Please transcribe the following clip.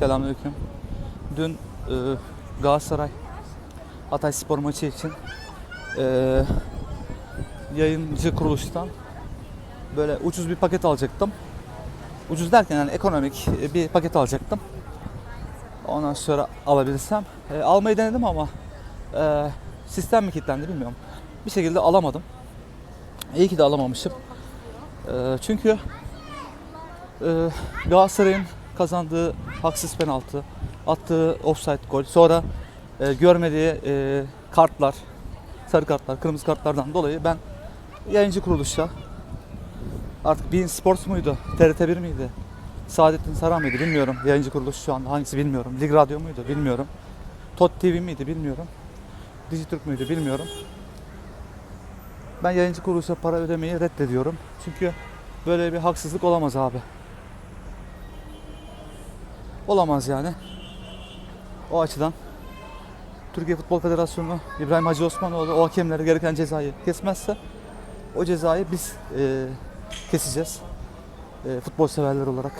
Selamünaleyküm. Dün e, Galatasaray Hatay Spor maçı için e, yayıncı kuruluştan böyle ucuz bir paket alacaktım. Ucuz derken yani ekonomik e, bir paket alacaktım. Ondan sonra alabilirsem. E, almayı denedim ama e, sistem mi kilitlendi bilmiyorum. Bir şekilde alamadım. İyi ki de alamamışım. E, çünkü e, Galatasaray'ın kazandığı haksız penaltı, attığı offside gol, sonra e, görmediği e, kartlar, sarı kartlar, kırmızı kartlardan dolayı ben yayıncı kuruluşa artık Bein Sports muydu, TRT1 miydi, Saadettin Saran mıydı bilmiyorum. Yayıncı kuruluş şu anda hangisi bilmiyorum. Lig Radyo muydu bilmiyorum. Tot TV miydi bilmiyorum. Dijitürk müydü bilmiyorum. Ben yayıncı kuruluşa para ödemeyi reddediyorum. Çünkü böyle bir haksızlık olamaz abi. Olamaz yani. O açıdan Türkiye Futbol Federasyonu İbrahim Hacı Osmanoğlu o hakemlere gereken cezayı kesmezse o cezayı biz e, keseceğiz. E, futbol severler olarak.